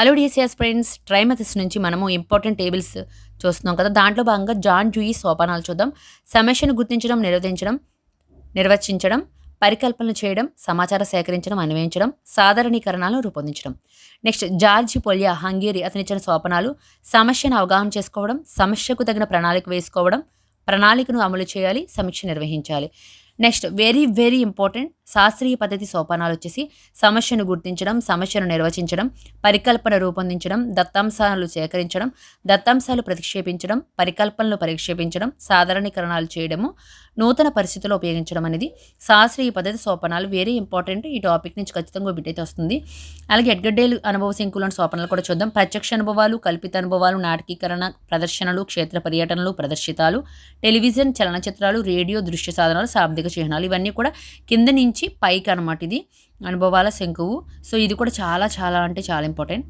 Hello DSS friends ట్రైమథిస్ నుంచి మనము important tables చూస్తున్నాం కదా. దాంట్లో భాగంగా జాన్ జూయి సోపానాలు చూద్దాం. సమస్యను గుర్తించడం నిర్వహించడం నిర్వచించడం పరికల్పనలు చేయడం సమాచారం సేకరించడం అన్వయించడం సాధారణీకరణాలను రూపొందించడం. నెక్స్ట్ జార్జి పొలియా హంగేరి అతనిచ్చిన సోపనాలు సమస్యను అవగాహన చేసుకోవడం సమస్యకు తగిన ప్రణాళిక వేసుకోవడం ప్రణాళికను అమలు చేయాలి సమీక్ష నిర్వహించాలి. నెక్స్ట్ వెరీ వెరీ ఇంపార్టెంట్ శాస్త్రీయ పద్ధతి సోపానాలు వచ్చేసి సమస్యను గుర్తించడం సమస్యను నిర్వచించడం పరికల్పన రూపొందించడం దత్తాంశాలు సేకరించడం దత్తాంశాలు ప్రతిక్షేపించడం పరికల్పనలు పరిక్షేపించడం సాధారణీకరణాలు చేయడము నూతన పరిస్థితుల్లో ఉపయోగించడం అనేది శాస్త్రీయ పద్ధతి సోపానాలు వేరే ఇంపార్టెంట్ ఈ టాపిక్ నుంచి ఖచ్చితంగా బిట్ అయితే వస్తుంది. అలాగే ఎడ్గడ్డేలు అనుభవ శంకులను సోపనాలు కూడా చూద్దాం. ప్రత్యక్ష అనుభవాలు కల్పిత అనుభవాలు నాటకీకరణ ప్రదర్శనలు క్షేత్ర పర్యటనలు ప్రదర్శితాలు టెలివిజన్ చలనచిత్రాలు రేడియో దృశ్య సాధనాలు శాబ్దిక చిహ్నాలు ఇవన్నీ కూడా కింద నుంచి పైకి అనమాట ఇది. అనుభవాల శంకువు. సో ఇది కూడా చాలా చాలా అంటే చాలా ఇంపార్టెంట్